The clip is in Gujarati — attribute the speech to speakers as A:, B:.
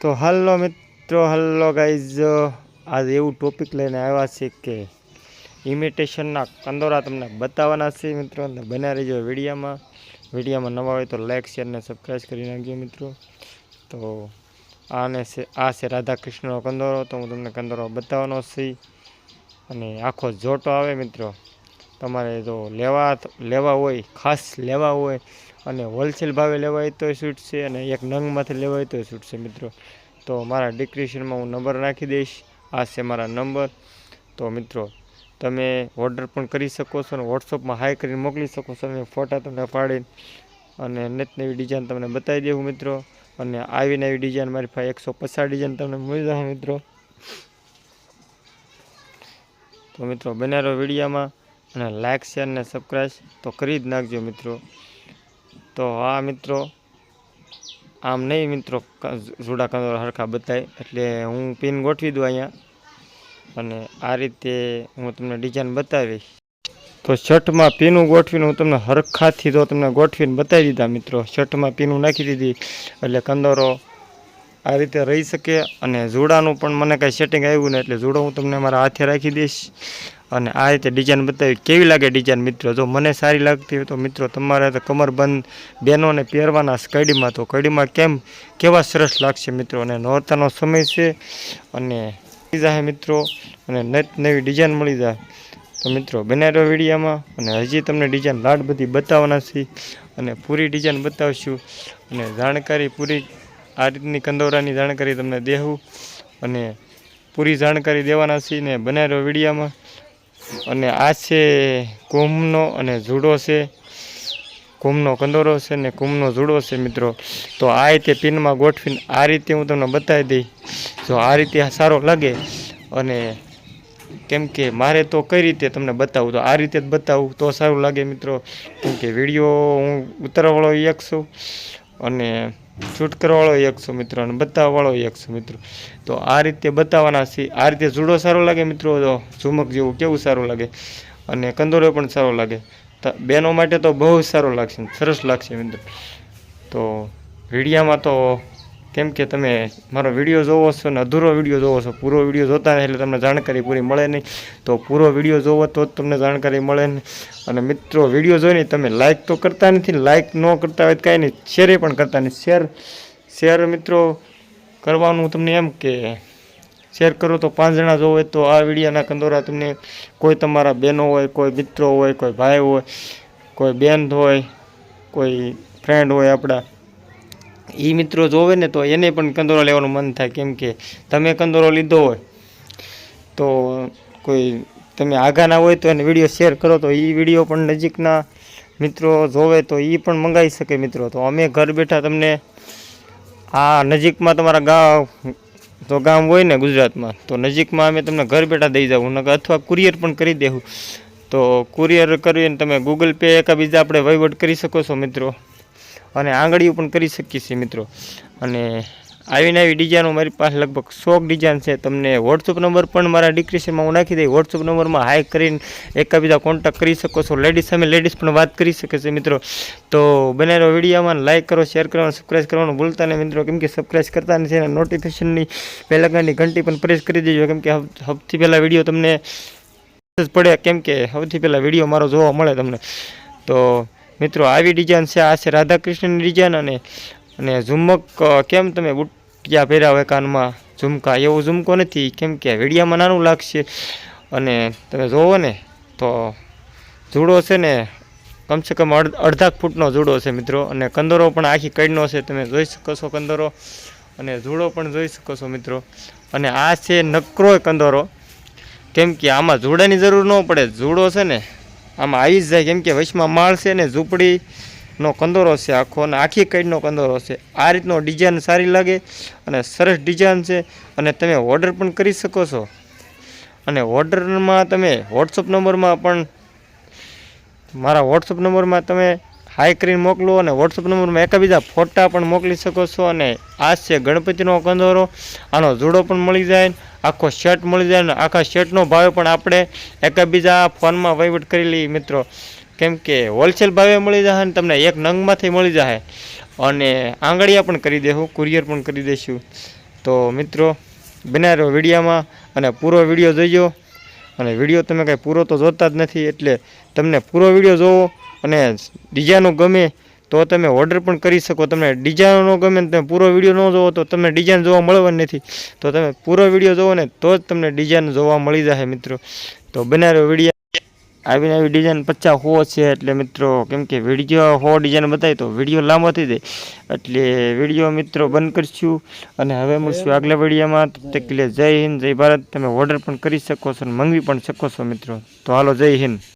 A: તો હલ્લો મિત્રો હલ્લો ગાઈઝ આજે એવું ટોપિક લઈને આવ્યા છે કે ઇમિટેશનના કંદોરા તમને બતાવવાના છે મિત્રો. અને બના રહીજો વિડીયામાં. વિડીયામાં નવા હોય તો લાઇક શેર અને સબસ્ક્રાઈબ કરી નાખજો મિત્રો. તો આને છે, આ છે રાધાકૃષ્ણનો કંદોરો. તો હું તમને કંદોરો બતાવવાનો છે. અને આખો જોટો આવે મિત્રો. તમારે જો લેવા લેવા હોય, ખાસ લેવા હોય અને હોલસેલ ભાવે લેવાય તો છૂટ છે અને એક નંગમાંથી લેવાય તો છૂટ છે મિત્રો. તો મારા ડિસ્ક્રિપ્શનમાં હું નંબર નાખી દઈશ. આ છે મારા નંબર તો મિત્રો, તમે ઓર્ડર પણ કરી શકો છો અને વોટ્સઅપમાં હાઈ કરીને મોકલી શકો છો અને ફોટા તમને પાડીને. અને નેત નવી ડિઝાઇન તમને બતાવી દેવું મિત્રો. અને આવી નવી ડિઝાઇન મારી પાસે એકસો પચાસ ડિઝાઇન તમને મળી જશે મિત્રો. તો મિત્રો, બન્યા રહો વિડીયામાં અને લાઇક શેર અને સબસ્ક્રાઈબ તો કરી જ નાખજો મિત્રો. તો આ મિત્રો, આમ નહીં મિત્રો જુડા કંદોરા હરખા બતાય. એટલે હું પિન ગોઠવી દઉં અહીંયા. અને આ રીતે હું તમને ડિઝાઇન બતાવીશ. તો શર્ટમાં પીનું ગોઠવીને હું તમને હરખાથી તો તમને ગોઠવીને બતાવી દીધા મિત્રો. શર્ટમાં પીનું નાખી દીધી. એટલે કંદોરો આ રીતે રહી શકે. અને જુડાનું પણ મને કાંઈ સેટિંગ આવ્યું ને એટલે જુડો હું તમને મારા હાથે રાખી દઈશ. અને આ રીતે ડિઝાઇન બતાવી. કેવી લાગે ડિઝાઇન મિત્રો? જો મને સારી લાગતી હોય તો મિત્રો, તમારે તો કમરબંધ બહેનોને પહેરવાના કડીમાં તો કડીમાં કેમ, કેવા સરસ લાગશે મિત્રો? અને નોરતાનો સમય છે અને જાય મિત્રો, અને નત નવી ડિઝાઇન મળી જાય. તો મિત્રો, બનાવ્યો વિડીયામાં અને હજી તમને ડિઝાઇન લાડ બધી બતાવવાના છે અને પૂરી ડિઝાઇન બતાવશું. અને જાણકારી પૂરી, આ રીતની કંદોરાની જાણકારી તમને દેવું અને પૂરી જાણકારી દેવાના છે ને બનાવ્યો વિડીયામાં. અને આ છે કુંભનો અને જુડો છે. કુંભનો કંદોરો છે ને કુંભનો જુડો છે મિત્રો. તો આ રીતે પિનમાં ગોઠવીને આ રીતે હું તમને બતાવી દઈ જો આ રીતે સારો લાગે અને કેમ કે મારે તો કઈ રીતે તમને બતાવું? તો આ રીતે જ બતાવું તો સારું લાગે મિત્રો. કેમ કે વીડિયો હું ઉતરવાળો એક છું અને શૂટ કરવાવાળો એક છું મિત્રો અને બતાવવાળો એક છું મિત્રો તો આ રીતે બતાવવાના છે. આ રીતે જુડો સારો લાગે મિત્રો, તો ઝુમક જેવું કેવું સારું લાગે? અને કંદોરો પણ સારો લાગે. બહેનો માટે તો બહુ સારો લાગશે સરસ લાગશે મિત્રો. તો વિડીયામાં તો કેમ કે તમે મારો વીડિયો જોવો છો ને અધૂરો વીડિયો જોવો છો? પૂરો વીડિયો જોતા નહીં એટલે તમને જાણકારી પૂરી મળે નહીં. તો પૂરો વીડિયો જોવો તો જ તમને જાણકારી મળે નહીં અને મિત્રો, વીડિયો જોઈને તમે લાઇક તો કરતા નથી. લાઇક ન કરતા હોય કાંઈ નહીં. શેરે પણ કરતા નથી. શેર શેર મિત્રો, કરવાનું તમને એમ કે શેર કરો તો પાંચ જણા જોવો તો આ વિડીયોના કંદોરા તમને કોઈ તમારા બહેનો હોય, કોઈ મિત્રો હોય, કોઈ ભાઈ હોય, કોઈ બેન હોય, કોઈ ફ્રેન્ડ હોય આપણા. એ મિત્રો જોવે ને તો એને પણ કંદોરો લેવાનું મન થાય, કેમ કે તમે કંદોરો લીધો હોય તો કોઈ તમે આઘાના હોય તો એને વીડિયો શેર કરો, તો એ વીડિયો પણ નજીકના મિત્રો જોવે તો એ પણ મંગાવી શકે મિત્રો. તો અમે ઘર બેઠા તમને આ નજીકમાં તમારા ગામ તો ગામ હોય ને ગુજરાતમાં, તો નજીકમાં અમે તમને ઘર બેઠા દઈ જાઉં અથવા કુરિયર પણ કરી દેવું. તો કુરિયર કરીને તમે ગૂગલ પે એકાબીજા આપણે વહીવટ કરી શકો છો મિત્રો. અને આંગળીઓ પણ કરી શકીએ છીએ મિત્રો. અને આવીને આવી ડિઝાઇનો મારી પાસે લગભગ સોક ડિઝાઇન છે. તમને વોટ્સઅપ નંબર પણ મારા ડિસ્ક્રિપ્શનમાં હું નાખી દઈ વોટ્સઅપ નંબરમાં હાઈ કરીને એકાબીજા કોન્ટેક્ટ કરી શકો છો. લેડીઝ સામે લેડીઝ પણ વાત કરી શકે છે મિત્રો. તો બનેલો વિડીયોમાં લાઇક કરો શેર કરવાનું સબસ્ક્રાઈબ કરવાનું ભૂલતા નહીં મિત્રો. કેમ કે સબસ્ક્રાઈબ કરતા નથી અને નોટિફિકેશનની પહેલાંની ઘંટી પણ પ્રેસ કરી દેજો. કેમ કે સૌથી પહેલાં વીડિયો તમને જ પડે. કેમ કે સૌથી પહેલાં વીડિયો મારો જોવા મળે તમને. તો મિત્રો, આવી ડિઝાઇન છે. આ છે રાધાકૃષ્ણની ડિઝાઇન અને અને ઝુમક કેમ તમે બુટિયા પહેર્યા હોય કાનમાં? ઝુમકા? એવો ઝુમકો નથી. કેમ કે વિડીયામાં નાનું લાગશે. અને તમે જોવો ને, તો જુડો છે ને, કમસે કમ અડ, અડધા ફૂટનો જુડો છે મિત્રો. અને કંદોરો પણ આખી કડનો છે. તમે જોઈ શકો છો કંદોરો. અને જુડો પણ જોઈ શકો છો મિત્રો. અને આ છે નકરો કંદોરો. કેમ કે આમાં જુડાની જરૂર ન પડે. જુડો છે ને આમાં આવી જ જાય કેમ કે વચમાં માળ છે ને, ઝૂંપડીનો કંદોરો છે આખો અને આખી કઈડનો કંદોરો છે. આ રીતનો ડિઝાઇન સારી લાગે અને સરસ ડિઝાઇન છે અને તમે ઓર્ડર પણ કરી શકો છો. અને ઓર્ડરમાં તમે વોટ્સઅપ નંબરમાં પણ મારા વોટ્સઅપ નંબરમાં તમે હાઈ કરીને મોકલો અને વોટ્સઅપ નંબરમાં એકબીજા ફોટા પણ મોકલી શકો છો અને આ છે ગણપતિનો કંદોરો આનો જોડો પણ મળી જાય, આખો શર્ટ મળી જાય અને આખા શર્ટનો ભાવ પણ આપણે એકબીજા ફોનમાં વહીવટ કરી લઈએ મિત્રો. કેમ કે હોલસેલ ભાવે મળી જાય અને તમને એક નંગમાંથી મળી જાય. અને આંગળીયા પણ કરી દેવું કુરિયર પણ કરી દઈશું તો મિત્રો બનાવ્યો વિડીયામાં અને પૂરો વીડિયો જોઈજો. અને વીડિયો તમે કાંઈ પૂરો તો જોતા જ નથી, એટલે તમને પૂરો વીડિયો જોવો અને ડિઝાઇનો ગમે તો તમે ઓર્ડર પણ કરી શકો. તમને ડિઝાઇનો ન ગમે તમે પૂરો વીડિયો ન જોવો તો તમને ડિઝાઇન જોવા મળવાની નથી. તો તમે પૂરો વીડિયો જોવો ને તો જ તમને ડિઝાઇન જોવા મળી જશે મિત્રો. તો બનાવ્યો વીડિયો. આવીને આવી ડિઝાઇન પચાસ હો છે એટલે મિત્રો કેમ કે વીડિયો હો ડિઝાઇન બતાવી તો વીડિયો લાંબો થઈ જાય. એટલે વીડિયો મિત્રો બંધ કરીશું અને હવે મળશું આગલા વિડીયોમાં. તે કે જય હિન્દ, જય ભારત. તમે ઓર્ડર પણ કરી શકો છો અને મંગવી પણ શકો છો મિત્રો. તો હાલો જય હિન્દ.